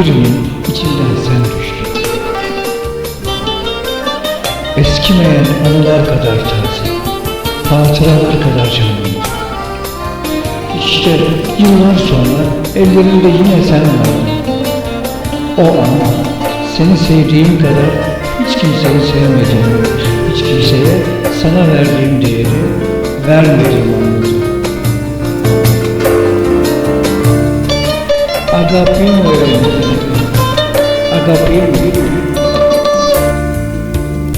birinin içinden sen düştün. Eskimeyen anılar kadar taze, hatıralar kadar canlı. İşte yıllar sonra ellerinde yine sen vardın. O an seni sevdiğim kadar hiç kimseyi sevmedim. Hiç kimseye sana verdiğim değeri vermedim anladım. Agapimo Agapimo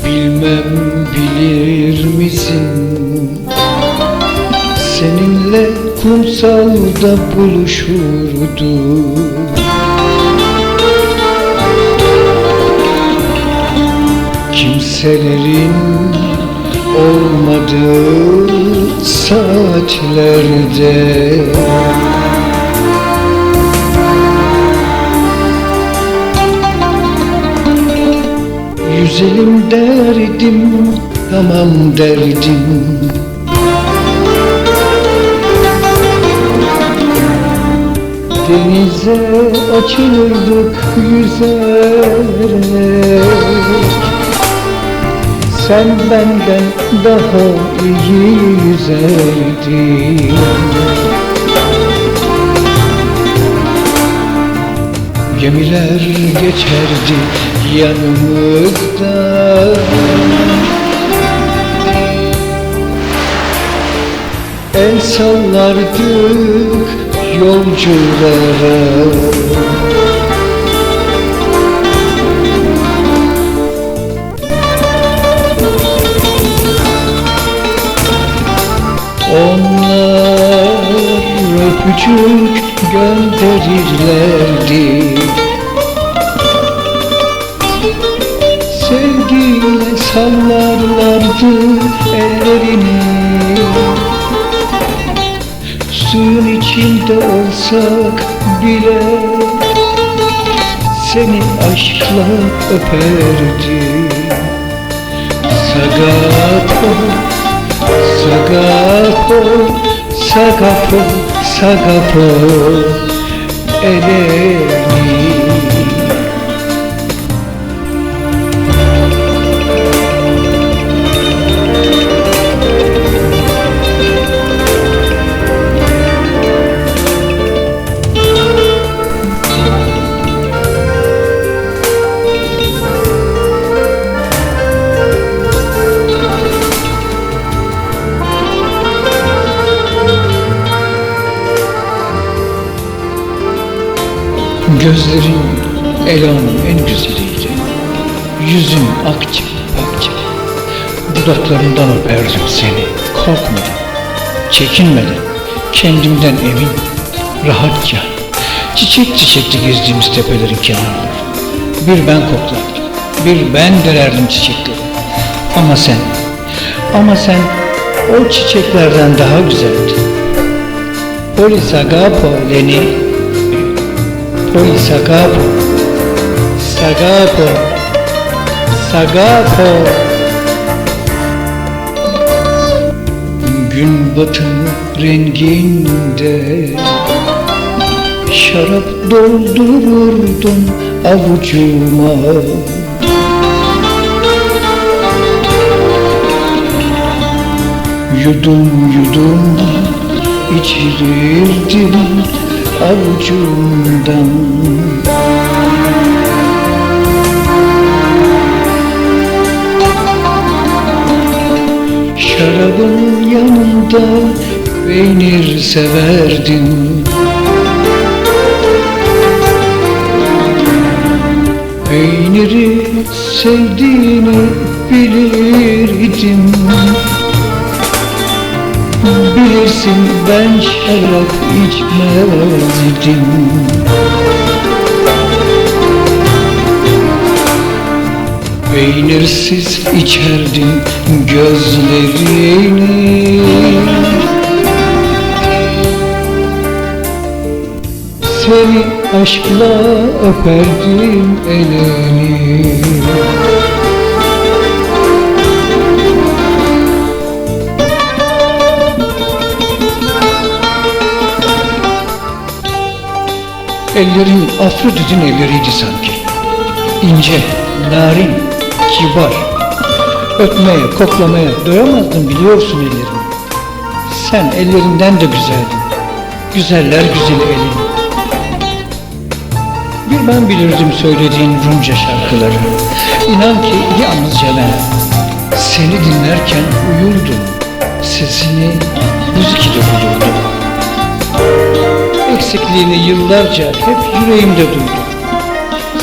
Bilmem bilir misin? Seninle kumsalda buluşurdum Kimselerin olmadığı saatlerde Yüzelim derdim, tamam derdim. Denize açılırdık yüzerek Sen benden daha iyi yüzerdin. Gemiler geçerdi yanımızda. El sallardık yolculara. Onlar öpücük gönderirlerdi sallarlardı ellerini Suyun içinde olsak bile Seni aşkla öperdi. Sagapo, Sagapo, Sagapo, Sagapo Eleni Gözlerin Ela'nın en güzeliydi. Yüzün akça akça. Dudaklarından öperdim seni. Korkmadan, çekinmeden, kendimden emin, rahatça. Çiçek çiçekti gezdiğimiz tepelerin kenarları. Bir ben koklardım, bir ben dererdim çiçekleri. Ama sen, ama sen o çiçeklerden daha güzeldin. Polisagapo Leni Poi Sagapo Sagapo Sagapo Gün batımı renginde Şarap doldururdum avucuma. Yudum yudum içirirdim avucumdan Şarabın yanında peynir severdin. Peyniri sevdiğini bilirdim Bilirsin ben şarap içmezdim Peynirsiz içerdim gözlerini. Seni aşkla öperdim elini Ellerin Afrodit'in elleriydi sanki. İnce, narin, kibar. Öpmeye, koklamaya doyamazdım biliyorsun ellerimi. Sen ellerinden de güzeldin. Güzeller güzeli elin. Bir ben bilirdim söylediğin Rumca şarkıları. İnan ki yalnızca ben. Seni dinlerken uyurdum. Sesini müzik ile bulurdum. Eksikliğini yıllarca hep yüreğimde duydum.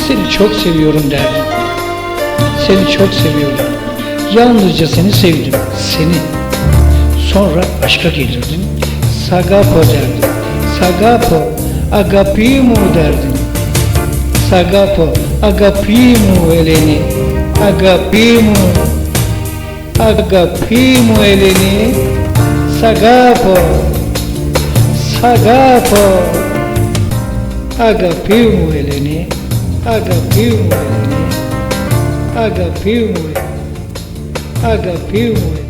Seni çok seviyorum derdim. Seni çok seviyorum. Yalnızca seni sevdim. Seni. Sonra aşka gelirdim. Sagapo derdim. Sagapo, agapimo derdim. Sagapo, agapimo Eleni. Agapimo, agapimo Eleni. Sagapo, Sagapo, agapimo Eleni. Agapimo Eleni. Agapimo, agapimo Eleni.